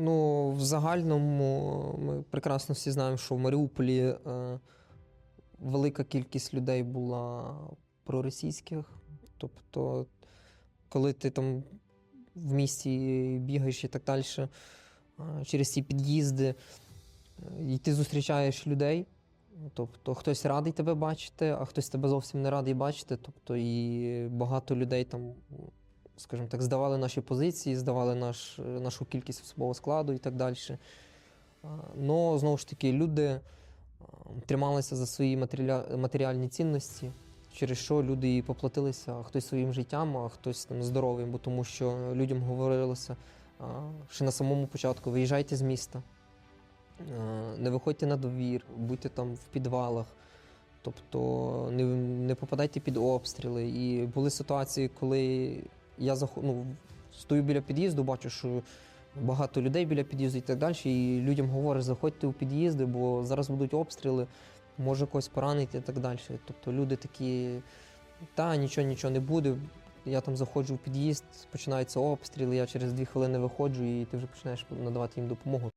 Ну, в загальному ми прекрасно всі знаємо, що в Маріуполі е, велика кількість людей була проросійських. Тобто, коли ти там в місті бігаєш і так далі, е, через ці під'їзди, е, і ти зустрічаєш людей. Тобто хтось радий тебе бачити, а хтось тебе зовсім не радий бачити. Тобто, і багато людей там, скажімо так, здавали наші позиції, здавали наш, нашу кількість особового складу і так далі. Ну, знову ж таки, люди трималися за свої матеріальні цінності, через що люди і поплатилися, хтось своїм життям, а хтось там здоров'ям, бо тому що людям говорилося ще на самому початку: виїжджайте з міста. Е, не виходьте на довір, будьте там в підвалах, тобто не, не попадайте під обстріли. І були ситуації, коли я ну, стою біля під'їзду, бачу, що багато людей біля під'їзду і так далі, і людям говорять, заходьте у під'їзди, бо зараз будуть обстріли, може когось поранити і так далі. Тобто люди такі, та нічого, нічого не буде. Я там заходжу в під'їзд, починаються обстріли, я через дві хвилини виходжу, і ти вже починаєш надавати їм допомогу.